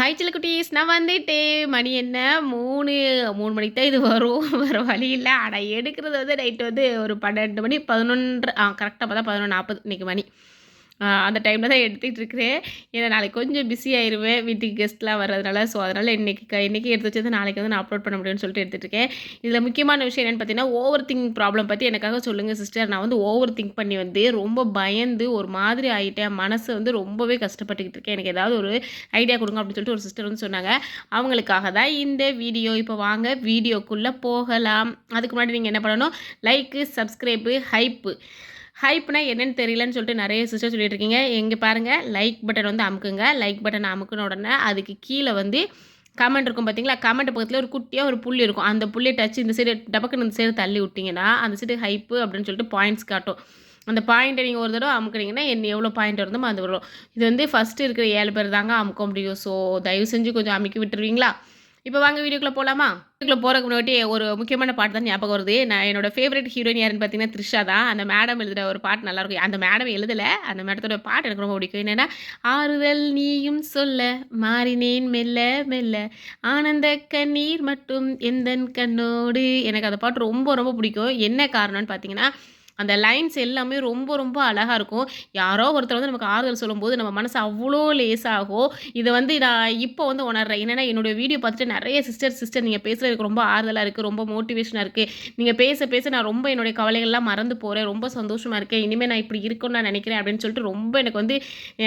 Hi குட்டீஸ் நான் வந்துட்டேன். மணி என்ன? மூணு மூணு மணிக்கு தான் இது வரும். வேறு வழி இல்லை. ஆனால் எடுக்கிறது வந்து நைட்டு வந்து ஒரு பன்னெண்டு மணி பதினொன்று ஆ கரெக்டாக பார்த்தா பதினொன்று நாற்பது இன்றைக்கி மணி. அந்த டைமில் தான் எடுத்துகிட்டு இருக்கிறேன் ஏன்னா நாளைக்கு கொஞ்சம் பிஸி ஆயிடுவேன் வீட்டுக்கு கெஸ்ட்லாம் வர்றதுனால. ஸோ அதனால் இன்றைக்கி இன்றைக்கி எடுத்து வச்சது நாளைக்கு வந்து நான் அப்லோட் பண்ண முடியும்னு சொல்லிட்டு எடுத்துகிட்டு இருக்கேன் இதில் முக்கியமான விஷயம் என்னென்னு பார்த்தீங்கன்னா ஓவர் திங்க் ப்ராப்ளம் பற்றி எனக்காக சொல்லுங்கள் சிஸ்டர் நான் வந்து ஓவர் திங்க் பண்ணி வந்து ரொம்ப பயந்து ஒரு மாதிரி ஆகிட்டேன் மனசு வந்து ரொம்பவே கஷ்டப்பட்டுக்கிட்டு இருக்கேன். எனக்கு ஏதாவது ஒரு ஐடியா கொடுங்க அப்படின்னு சொல்லிட்டு ஒரு சிஸ்டர் வந்து சொன்னாங்க. அவங்களுக்காக தான் இந்த வீடியோ இப்போ வாங்க வீடியோக்குள்ளே போகலாம். அதுக்கு முன்னாடி நீங்கள் என்ன பண்ணணும்? லைக்கு சப்ஸ்கிரைபு ஹைப்பு ஹைப்னா என்னென்னு தெரியலன்னு சொல்லிட்டு நிறைய சிஸ்டர் சொல்லிட்டு இருக்கீங்க எங்கே பாருங்கள் லைக் பட்டன் வந்து அமுக்குங்க. லைக் பட்டன் அமுக்குன உடனே அதுக்கு கீழே வந்து கமெண்ட் இருக்கும் பார்த்தீங்களா கமெண்ட் பக்கத்தில் ஒரு குட்டியாக ஒரு புள்ளி இருக்கும். அந்த புள்ளியை டச் இந்த சைடு டபக்குன்னு இந்த சைடு தள்ளி விட்டிங்கன்னா அந்த சைடு ஹைப்பு அப்படின்னு சொல்லிட்டு பாயிண்ட்ஸ் காட்டும். அந்த பாயிண்ட்டை நீங்கள் ஒரு தடவை அமுக்குனீங்கன்னா என்ன எவ்வளோ பாயிண்ட் வருதோ அது வரும். இது வந்து ஃபஸ்ட்டு இருக்கிற ஏழு பேர் தாங்க அமுக்க முடியும். ஸோ தயவு செஞ்சு கொஞ்சம் அமுக்கி விட்டுருவீங்களா? இப்போ வாங்க வீடியோக்குள்ளே போகலாமா வீடியோக்குள்ளே போகிறக்கு முன்னாடி ஒரு முக்கியமான பாட்டு தான் ஞாபகம் வருது. நான் என்னோட ஃபேவரட் ஹீரோயின் யாருன்னு பார்த்தீங்கன்னா த்ரிஷா தான். அந்த மேடம் எழுதுகிற ஒரு பாட்டு நல்லாயிருக்கும் அந்த மேடம் எழுதலை. அந்த மேடத்தோட பாட்டு எனக்கு ரொம்ப பிடிக்கும். என்னென்னா ஆறுதல் நீயும் சொல்ல மாறினேன் மெல்ல மெல்ல. ஆனந்த கண்ணீர் மட்டும் எந்த கண்ணோடு? எனக்கு அந்த பாட்டு ரொம்ப ரொம்ப பிடிக்கும். என்ன காரணம்னு பார்த்தீங்கன்னா அந்த லைன்ஸ் எல்லாமே ரொம்ப ரொம்ப அழகாக இருக்கும். யாரோ ஒருத்தர் வந்து நமக்கு ஆறுதல் சொல்லும்போது நம்ம மனசு அவ்வளோ லேசாகும் இதை வந்து நான் இப்போ வந்து உணர்றேன். என்னென்னா என்னுடைய வீடியோ பார்த்துட்டு நிறைய சிஸ்டர் சிஸ்டர் நீங்கள் பேசுகிறதுக்கு ரொம்ப ஆறுதலாக இருக்குது ரொம்ப மோட்டிவேஷனாக இருக்குது நீங்கள் பேச பேச நான் ரொம்ப என்னுடைய கவலைகள்லாம் மறந்து போகிறேன் ரொம்ப சந்தோஷமாக இருக்கேன் இனிமேல் நான் இப்படி இருக்கும்னு நான் நினைக்கிறேன் அப்படின்னு சொல்லிட்டு ரொம்ப எனக்கு வந்து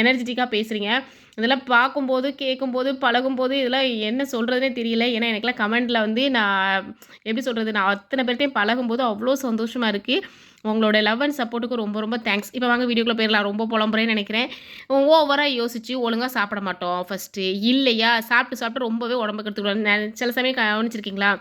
எனர்ஜெட்டிக்காக பேசுகிறீங்க இதெல்லாம் பார்க்கும்போது கேட்கும்போது பழகும்போது இதெல்லாம் என்ன சொல்கிறதுனே தெரியல. ஏன்னா எனக்குலாம் கமெண்டில் வந்து நான் எப்படி சொல்கிறது நான் அத்தனை பேர்ட்டையும் பழகும்போது அவ்வளோ சந்தோஷமாக இருக்குது உங்களோட லவ் அண்ட் சப்போர்ட்டுக்கு ரொம்ப ரொம்ப தேங்க்ஸ் இப்போ வாங்க வீடியோக்குள்ளே போயிடலாம் ரொம்ப புலம்புறேன்னு நினைக்கிறேன். ஓவராக யோசிச்சு ஒழுங்காக சாப்பிட மாட்டோம் ஃபஸ்ட்டு இல்லையா? சாப்பிட்டு சாப்பிட்டு ரொம்பவே உடம்புக்கு எடுத்துக்கலாம் சில சமயம் கவனிச்சிருக்கீங்களா?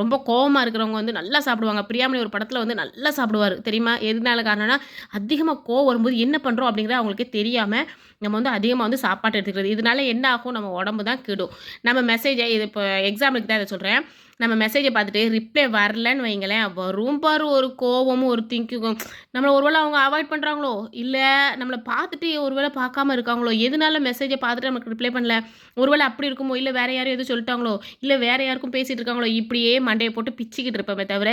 ரொம்ப கோவமாக இருக்கிறவங்க வந்து நல்லா சாப்பிடுவாங்க. பிரியாமணி ஒரு படத்தில் வந்து நல்லா சாப்பிடுவார். தெரியுமா? எதனால காரணம்னா அதிகமாக கோவம் வரும்போது என்ன பண்ணுறோம் அப்படிங்கிறது அவங்களுக்கே தெரியாமல் நம்ம வந்து அதிகமாக வந்து சாப்பாட்டு எடுத்துக்கிறது. இதனால என்ன ஆகும்? நம்ம உடம்பு தான் கெடும். நம்ம மெசேஜை இது இப்போ எக்ஸாம்பிளுக்கு தான் இதை சொல்கிறேன் நம்ம மெசேஜை பார்த்துட்டு ரிப்ளை வரலன்னு வைங்களேன் வரும் பாரு ஒரு கோவமும் ஒரு திங்கிங்கும் நம்மளை ஒருவேளை அவங்க அவாய்ட் பண்ணுறாங்களோ இல்லை நம்மளை பார்த்துட்டு ஒருவேளை பார்க்காம இருக்காங்களோ? எதனால மெசேஜை பார்த்துட்டு நமக்கு ரிப்ளை பண்ணல? ஒருவேளை அப்படி இருக்குமோ? இல்லை வேறு யாரும் எதுவும் சொல்லிட்டாங்களோ? இல்லை வேறு யாருக்கும் பேசிகிட்டு இருக்காங்களோ? இப்படியே மண்டையை போட்டு பிச்சுக்கிட்டு இருப்போமே தவிர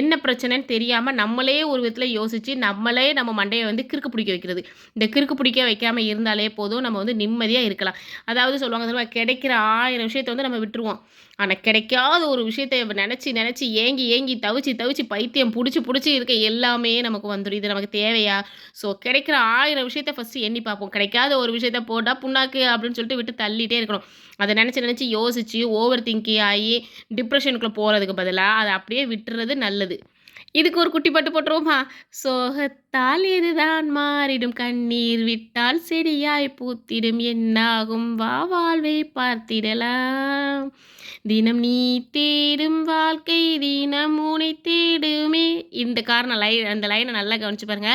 என்ன பிரச்சனைன்னு தெரியாமல் நம்மளே ஒரு விதத்தில் யோசித்து நம்மளே நம்ம மண்டையை வந்து கிறுக்கு பிடிக்க வைக்கிறது. இந்த கிறுக்கு பிடிக்க வைக்காமல் இருந்தாலே போதும் நம்ம வந்து நிம்மதியாக இருக்கலாம். அதாவது சொல்லுவாங்க கிடைக்கிற ஆயிரம் விஷயத்தை வந்து நம்ம விட்டுருவோம். ஆனால் கிடைக்காத ஒரு விஷயத்தை நினச்சி நினச்சி ஏங்கி ஏங்கி தவிச்சு தவிச்சு பைத்தியம் பிடிச்சி பிடிச்சி இருக்க எல்லாமே நமக்கு வந்துடும் இது நமக்கு தேவையா? ஸோ கிடைக்கிற ஆயிரம் விஷயத்த ஃபஸ்ட்டு எண்ணி பார்ப்போம். கிடைக்காத ஒரு விஷயத்த போட்டால் புண்ணாக்கு அப்படின்னு சொல்லிட்டு விட்டு தள்ளிகிட்டே இருக்கணும். அதை நினச்சி நினச்சி யோசித்து ஓவர் திங்கி ஆகி டிப்ரெஷனுக்குள்ளே போகிறதுக்கு பதிலாக அதை அப்படியே விட்டுறது நல்லது. இதுக்கு ஒரு குட்டி பாட்டு போட்டுருவோமா? சோகத்தால் இதுதான் மாறிடும்? கண்ணீர் விட்டால் செடியாய் பூத்திடும். என்னாகும்? வா வாழ்வை பார்த்திடலாம். தினம் நீ தேடும் வாழ்க்கை தினம் உனை தேடுமே. இந்த காரணம் லை அந்த லைனை நல்லா கவனிச்சு பாருங்க.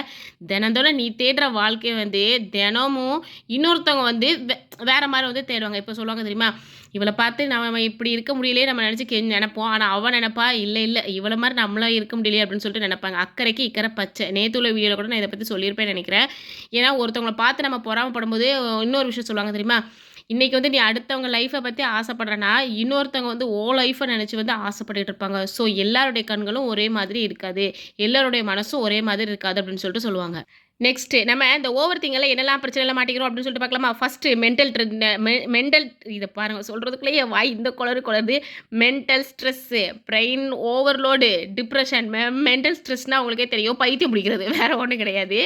தினந்தோட நீ தேடுற வாழ்க்கை வந்து தினமும் இன்னொருத்தவங்க வந்து வேற மாதிரி வந்து தேடுவாங்க. இப்போ சொல்லுவாங்க தெரியுமா? இவளை பார்த்து நம்ம இப்படி இருக்க முடியலையே நம்ம நினச்சி கே நினைப்போம். ஆனால் அவன் நினைப்பா இல்லை இல்லை இவ்வளோ மாதிரி நம்மளாம் இருக்க முடியலையே அப்படின்னு சொல்லிட்டு நினைப்பாங்க. அக்கறைக்கு இக்கரை பச்சை. நேற்று உள்ள வீடியோவில் கூட நான் இதை பற்றி சொல்லியிருப்பேன் நினைக்கிறேன். ஏன்னா ஒருத்தவங்களை பார்த்து நம்ம பொறாமப்படும்போது இன்னொரு விஷயம் சொல்லுவாங்க தெரியுமா? இன்றைக்கி வந்து நீ அடுத்தவங்க லைஃப்பை பற்றி ஆசைப்படுறனா இன்னொருத்தவங்க வந்து ஓ லைஃப்பை நினச்சி வந்து ஆசைப்பட்டுட்டு இருப்பாங்க. ஸோ எல்லாருடைய கண்களும் ஒரே மாதிரி இருக்காது. எல்லாருடைய மனசும் ஒரே மாதிரி இருக்காது அப்படின்னு சொல்லிட்டு சொல்லுவாங்க. நெக்ஸ்ட்டு நம்ம இந்த ஓவர் திங்கில் என்னெல்லாம் பிரச்சனைலாம் மாட்டிக்கிறோம் அப்படின்னு சொல்லிட்டு பார்க்கலாமா? ஃபஸ்ட்டு மென்டல் மென்டல் இதை பாருங்கள் சொல்கிறதுக்குள்ளேயே வாய் இந்த குளறு குளருது. Mental stress brain overload depression mental ஸ்ட்ரெஸ்னால் உங்களுக்கே தெரியும். பைத்தியம் பிடிக்கிறது வேறு ஒன்றும் கிடையாது.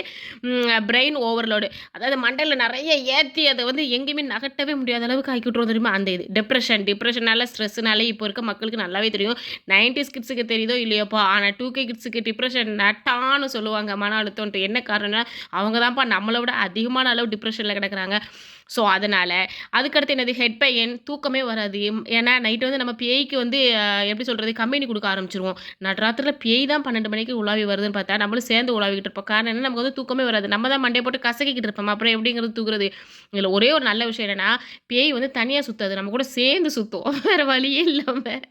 பிரெயின் ஓவர்லோடு அதாவது மண்டலில் நிறைய ஏற்றி அதை வந்து எங்கேயுமே நகட்டவே முடியாத அளவுக்கு ஆக்கி விட்ருவோம் தெரியுமா? அந்த இது டிப்ரெஷன் டிப்ரெஷனால ஸ்ட்ரெஸ்னால இப்போ இருக்க மக்களுக்கு நல்லாவே தெரியும். நைன்டிஸ் கிட்ஸுக்கு தெரியுதோ இல்லையோப்பா? ஆனால் டூ கே கிட்ஸுக்கு டிப்ரெஷன் நட்டான்னு சொல்லுவாங்க மன அழுத்தம்ன்ட்டு. என்ன காரணம்னா அவங்க தான்ப்பா நம்மளை விட அதிகமான அளவு டிப்ரெஷனில் கிடக்குறாங்க. ஸோ அதனால் அதுக்கடுத்து என்னது? ஹெட் பெயின் தூக்கமே வராது. ஏன்னா நைட்டு வந்து நம்ம பேய்க்கு வந்து எப்படி சொல்கிறது கம்பெனி கொடுக்க ஆரம்பிச்சிருவோம். நடுராத்திரில் பேய் தான் பன்னெண்டு மணிக்கு உலாவி வருதுன்னு பார்த்தா நம்மளும் சேர்ந்து உலாவிக்கிட்டு இருப்போம். காரணம் என்ன நமக்கு வந்து தூக்கமே வராது. நம்ம தான் மண்டே போட்டு கசக்கிக்கிட்டு இருப்போம்? அப்புறம் எப்படிங்கிறது தூக்குறது? இதில் ஒரே ஒரு நல்ல விஷயம் என்னென்னா பேய் வந்து தனியாக சுற்றாது நம்ம கூட சேர்ந்து சுற்றும் வேறு வழியே இல்லாமல்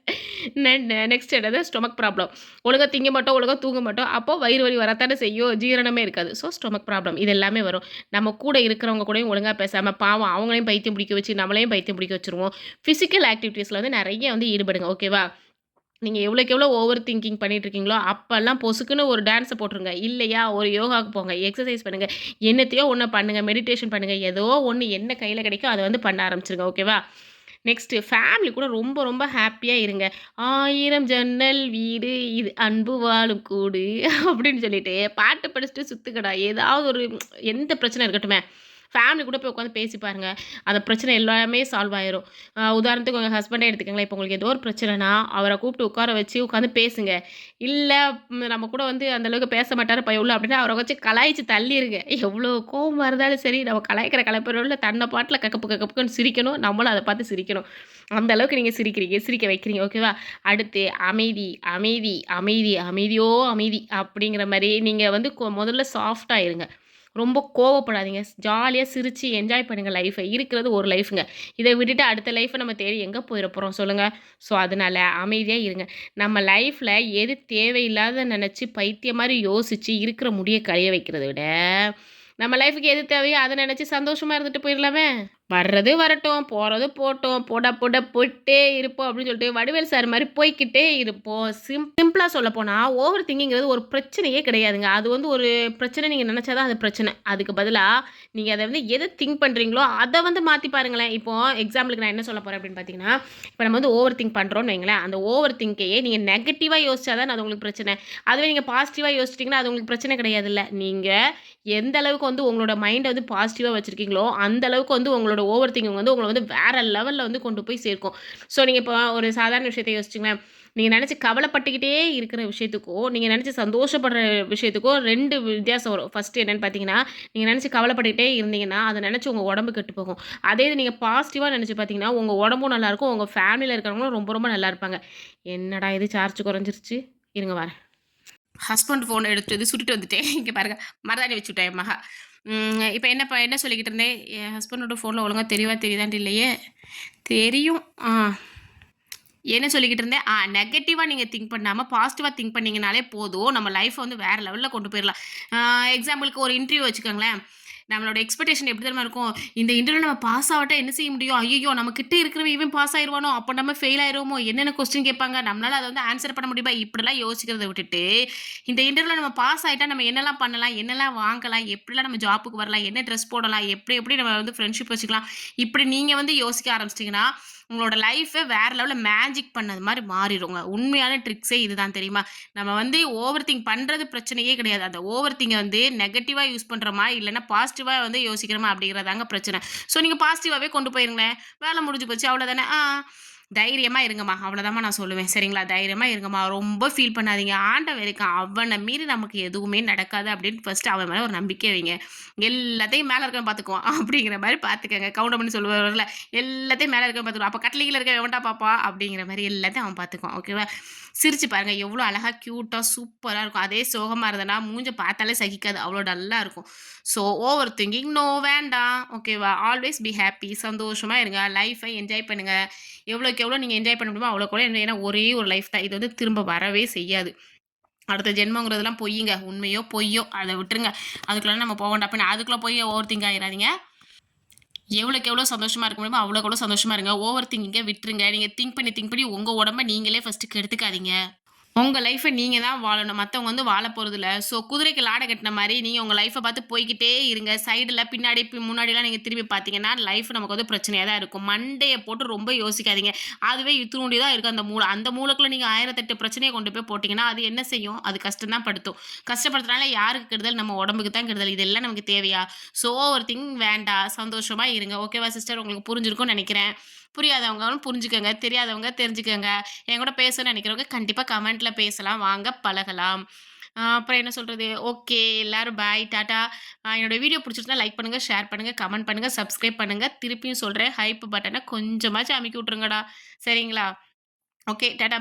நெக்ஸ்ட் என்னது? ஸ்டொமக் ப்ராப்ளம் ஒழுங்காக திங்க மாட்டோம் ஒழுங்காக தூங்க மாட்டோம். அப்போ வயிறு வலி வரத்தானே செய்யும். ஜீரணமே இருக்காது. ஸோ ஸ்டொமக் ப்ராப்ளம் இது எல்லாமே வரும். நம்ம கூட இருக்கிறவங்க கூடயும் ஒழுங்காக பேசாமல் பாவம் அவங்களையும் பைத்தியம் பிடிக்க வச்சு நம்மளையும் பைத்தியம் பிடிக்க வச்சுருவோம். ஃபிசிக்கல் ஆக்டிவிட்டீஸில் வந்து நிறைய வந்து ஈடுபடுங்க ஓகேவா நீங்கள் எவ்வளோக்கு எவ்வளோ ஓவர் திங்கிங் பண்ணிட்டு இருக்கீங்களோ அப்போல்லாம் பொசுக்குன்னு ஒரு டான்ஸை போட்டுருங்க. இல்லையா? ஒரு யோகாவுக்கு போங்க எக்ஸசைஸ் பண்ணுங்கள் என்னத்தையோ ஒன்று பண்ணுங்கள் மெடிடேஷன் பண்ணுங்கள் ஏதோ ஒன்று என்ன கையில் கிடைக்கோ அதை வந்து பண்ண ஆரம்பிச்சிருங்க ஓகேவா நெக்ஸ்ட்டு ஃபேமிலி கூட ரொம்ப ரொம்ப ஹாப்பியாக இருங்க. ஆயிரம் ஜன்னல் வீடு இது அன்பு வாழும் கூடு அப்படின்னு சொல்லிட்டு பாட்டு படிச்சுட்டு சுற்றுக்கடா ஏதாவது ஒரு எந்த பிரச்சனை இருக்கட்டுமே. ஃபேமிலி கூட போய் உட்காந்து பேசி பாருங்கள் அந்த பிரச்சனை எல்லாமே சால்வ் ஆயிரும். உதாரணத்துக்கு உங்கள் ஹஸ்பண்டே எடுத்துக்கங்களேன். இப்போ உங்களுக்கு ஏதோ ஒரு பிரச்சனைனா அவரை கூப்பிட்டு உட்கார வச்சு உட்காந்து பேசுங்க. இல்லை நம்ம கூட வந்து அந்தளவுக்கு பேச மாட்டார் பையன் அப்படின்னா அவரை வச்சு கலாய்ச்சி தள்ளிடுங்க எவ்வளோ கோவம் இருந்தாலும் சரி நம்ம கலாய்க்கிற கலைப்பொருள் தன்னை பாட்டில் கக்கப்பு கக்கப்புக்குன்னு சிரிக்கணும். நம்மளும் அதை பார்த்து சிரிக்கணும். அந்த அளவுக்கு நீங்கள் சிரிக்கிறீங்க சிரிக்க வைக்கிறீங்க ஓகேவா அடுத்து அமைதி அமைதி அமைதி அமைதியோ அமைதி அப்படிங்கிற மாதிரி நீங்கள் வந்து முதல்ல சாஃப்டாக இருங்க. ரொம்ப கோவப்படாதீங்க. ஜாலியாக சிரித்து என்ஜாய் பண்ணுங்கள் லைஃப்பை இருக்கிறது ஒரு லைஃபுங்க இதை விட்டுட்டு அடுத்த லைஃப்பை நம்ம தேடி எங்கே போயிட போகிறோம் சொல்லுங்கள் ஸோ அதனால் அமைதியாக இருங்க. நம்ம லைஃப்பில் எது தேவையில்லாத நினச்சி பைத்தியம் மாதிரி யோசித்து இருக்கிற முடியை கழிய வைக்கிறத விட நம்ம லைஃபுக்கு எது தேவையோ அதை நினச்சி சந்தோஷமாக இருந்துட்டு போயிடலாமே. வர்றது வரட்டும் போகிறது போட்டோம் போட போட போயிட்டே இருப்போம் அப்படின்னு சொல்லிட்டு வடிவேல் சார் மாதிரி போய்கிட்டே இருப்போம். சிம் சிம்பிளாக சொல்ல போனால் ஓவர் திங்கிங்கிறது ஒரு பிரச்சனையே கிடையாதுங்க. அது வந்து ஒரு பிரச்சனை நீங்கள் நினச்சாதான் அது பிரச்சனை. அதுக்கு பதிலாக நீங்கள் அதை வந்து எதை திங்க் பண்ணுறீங்களோ அதை வந்து மாற்றி பாருங்களேன். இப்போ எக்ஸாம்பிளுக்கு நான் என்ன சொல்ல போகிறேன் அப்படின்னு பார்த்தீங்கன்னா இப்போ நம்ம வந்து ஓவர் திங்க் பண்ணுறோன்னு வைங்களேன். அந்த ஓவர் திங்கையே நீங்கள் நெகட்டிவாக யோசிச்சா தான் அது உங்களுக்கு பிரச்சனை. அதுவே நீங்கள் பாசிட்டிவாக யோசிச்சிட்டிங்கன்னா அது உங்களுக்கு பிரச்சனை கிடையாதுல்ல. நீங்கள் எந்த அளவுக்கு வந்து உங்களோட மைண்டை வந்து பாசிட்டிவாக வச்சுருக்கீங்களோ அந்த அளவுக்கு வந்து உங்களோட உங்களோட ஓவர் திங்கிங் வந்து உங்களை வந்து வேறு லெவலில் வந்து கொண்டு போய் சேர்க்கும். ஸோ நீங்கள் இப்போ ஒரு சாதாரண விஷயத்தை யோசிச்சிங்களேன் நீங்கள் நினச்சி கவலைப்பட்டுக்கிட்டே இருக்கிற விஷயத்துக்கோ நீங்கள் நினச்சி சந்தோஷப்படுற விஷயத்துக்கோ ரெண்டு வித்தியாசம் வரும். ஃபஸ்ட்டு என்னென்னு பார்த்தீங்கன்னா நீங்கள் நினச்சி கவலைப்பட்டுக்கிட்டே இருந்தீங்கன்னா அதை நினச்சி உங்கள் உடம்பு கெட்டு போகும். அதே இது நீங்கள் பாசிட்டிவாக நினச்சி பார்த்தீங்கன்னா உங்கள் உடம்பும் நல்லாயிருக்கும் உங்கள் ஃபேமிலியில் இருக்கிறவங்களும் ரொம்ப ரொம்ப நல்லா இருப்பாங்க. என்னடா இது சார்ஜ் குறைஞ்சிருச்சு? இருங்க வரேன். ஹஸ்பண்ட் ஃபோன் எடுத்து வந்து சுட்டுட்டு வந்துட்டேன். இங்கே பாருங்கள் மரதாணி வச்சுட்டேன் மகா. இப்போ என்ன என்ன சொல்லிக்கிட்டு இருந்தேன்? என் ஹஸ்பண்டோட ஃபோனில் ஒழுங்காக தெரியவா தெரியுதான்ட்டு இல்லையே? தெரியும். ஆ. என்ன சொல்லிக்கிட்டு இருந்தேன்? ஆ நெகட்டிவாக நீங்கள் திங்க் பண்ணாமல் பாசிட்டிவாக திங்க் பண்ணிங்கனாலே போதும். நம்ம லைஃப்பை வந்து வேறு லெவலில் கொண்டு போயிடலாம் எக்ஸாம்பிளுக்கு ஒரு இன்டர்வியூ வச்சுக்கோங்களேன். நம்மளோட எக்ஸ்பெக்டேஷன் எப்படி தெரியுமா இருக்கும்? இந்த இன்டர்வியூ நம்ம பாஸ் ஆகட்டா என்ன செய்ய முடியும்? ஐயோ நம்ம கிட்ட இருக்கிறவன் இவன் பாஸ் ஆயிடுவானோ அப்போ நம்ம ஃபெயில் ஆயிடுவோமோ என்னென்ன கொஸ்டின் கேட்பாங்க? நம்மளால அதை வந்து ஆன்சர் பண்ண முடியுமா? இப்படிலாம் யோசிக்கிறத விட்டுட்டு இந்த இன்டர்வியூவில் நம்ம பாஸ் ஆகிட்டா நம்ம என்னெல்லாம் பண்ணலாம்? என்னெல்லாம் வாங்கலாம்? எப்படிலாம் நம்ம ஜாப்புக்கு வரலாம்? என்ன ட்ரெஸ் போடலாம்? எப்படி எப்படி நம்ம வந்து ஃப்ரெண்ட்ஷிப் வச்சுக்கலாம்? இப்படி நீங்கள் வந்து யோசிக்க ஆரம்பிச்சிட்டிங்கன்னா உங்களோட லைஃப்பை வேறு லெவலில் மேஜிக் பண்ணது மாதிரி மாறிடுங்க. உண்மையான ட்ரிக்ஸே இதுதான் தெரியுமா? நம்ம வந்து ஓவர் திங்க் பண்ணுறது பிரச்சனையே கிடையாது. அந்த ஓவர் திங்கை வந்து நெகட்டிவாக யூஸ் பண்ணுறோமா இல்லைன்னா பாசிட்டிவாக வந்து யோசிக்கிறோமா அப்படிங்கிறதாங்க பிரச்சனை. ஸோ நீங்கள் பாசிட்டிவாகவே கொண்டு போயிருங்களேன். வேலை முடிஞ்சு போச்சு அவ்வளோதானே ஆ. தைரியமாக இருங்கம்மா. அவ்வளோதாம்மா நான் சொல்லுவேன். சரிங்களா? தைரியமாக இருங்கம்மா. ரொம்ப ஃபீல் பண்ணாதீங்க. ஆண்டவன் இருக்கான் அவனை மீறி நமக்கு எதுவுமே நடக்காது அப்படின்னு ஃபஸ்ட்டு அவன் மேலே ஒரு நம்பிக்கை வைங்க. எல்லாத்தையும் மேலே இருக்க பார்த்துக்குவான் அப்படிங்கிற மாதிரி பார்த்துக்கங்க கவுண்ட் பண்ணி சொல்லுவார்ல எல்லாத்தையும் மேலே இருக்க பார்த்துக்குவான் அப்போ கட்டளையில் இருக்க வேண்டாம் பாப்பா அப்படிங்கிற மாதிரி எல்லாத்தையும் அவன் பார்த்துக்குவான் ஓகேவா சிரிச்சு பாருங்கள் எவ்வளோ அழகாக க்யூட்டாக சூப்பராக இருக்கும். அதே சோகமாக இருந்தனா மூஞ்ச பார்த்தாலே சகிக்காது. அவ்வளோ டல்லாக இருக்கும். ஸோ ஓவர் திங்கிங் நோ வேண்டாம். ஓகேவா ஆல்வேஸ் பி ஹாப்பி சந்தோஷமாக இருங்க. லைஃப்பை என்ஜாய் பண்ணுங்கள் எவ்வளோக்கு எவ்வளோ நீங்கள் என்ஜாய் பண்ண முடியுமோ அவ்வளோ கூட ஏன்னா ஒரே ஒரு லைஃப் தான். இது வந்து திரும்ப வரவே செய்யாது. அடுத்த ஜென்மங்கிறதுலாம் பொய்யுங்க உண்மையோ பொய்யோ அதை விட்டுருங்க. அதுக்குள்ளே நம்ம போக வேண்டாம். அதுக்குள்ளே போய் ஓவர் திங்க் ஆகிடாதீங்க எவ்வளோக்கு எவ்வளோ சந்தோஷமாக இருக்க முடியுமோ அவ்வளோக்கு எவ்வளோ சந்தோஷமாக இருங்க. ஓவர் திங்கிங்கை விட்டுருங்க. நீங்கள் திங்க் பண்ணி திங்க் பண்ணி உங்கள் உடம்ப நீங்களே ஃபஸ்ட்டு கெடுத்துக்காதீங்க. உங்கள் லைஃப்பை நீங்கள் தான் வாழணும். மற்றவங்க வந்து வாழ போகிறதில்ல ஸோ குதிரைக்கு லாடை கட்டின மாதிரி நீங்கள் உங்கள் லைஃப்பை பார்த்து போய்கிட்டே இருங்க. சைடில் பின்னாடி முன்னாடிலாம் நீங்கள் திரும்பி பார்த்தீங்கன்னா லைஃப் நமக்கு வந்து பிரச்சனையாக தான் இருக்கும். மண்டையை போட்டு ரொம்ப யோசிக்காதீங்க. அதுவே இத்துணுண்டி தான் இருக்குது அந்த மூளை. அந்த மூளைக்குள்ளே நீங்கள் ஆயிரத்தெட்டு பிரச்சனையை கொண்டு போய் போட்டிங்கன்னா அது என்ன செய்யும்? அது கஷ்டம் தான் படுத்தும். கஷ்டப்படுறதுனால யாருக்கு கெடுதல்? நம்ம உடம்புக்கு தான் கெடுதல். இதெல்லாம் நமக்கு தேவையா? ஸோ ஒரு திங் வேண்டாம். சந்தோஷமாக இருங்க. ஓகேவா சிஸ்டர் உங்களுக்கு புரிஞ்சிருக்கும்னு நினைக்கிறேன். புரியாதவங்களும் புரிஞ்சுக்கோங்க தெரியாதவங்க தெரிஞ்சுக்கோங்க. என் கூட பேசணும்னு நினைக்கிறவங்க கண்டிப்பாக கமெண்ட்டில் பேசலாம். வாங்க பழகலாம். அப்புறம் என்ன சொல்கிறது ஓகே எல்லோரும் பாய் டாட்டா என்னோடய வீடியோ பிடிச்சிருந்தா லைக் பண்ணுங்கள் ஷேர் பண்ணுங்கள் கமெண்ட் பண்ணுங்கள் சப்ஸ்கிரைப் பண்ணுங்கள் திருப்பியும் சொல்கிறேன் ஹைப் பட்டனை கொஞ்சமாச்சும் அமைக்கி விட்ருங்கடா சரிங்களா? Okay tata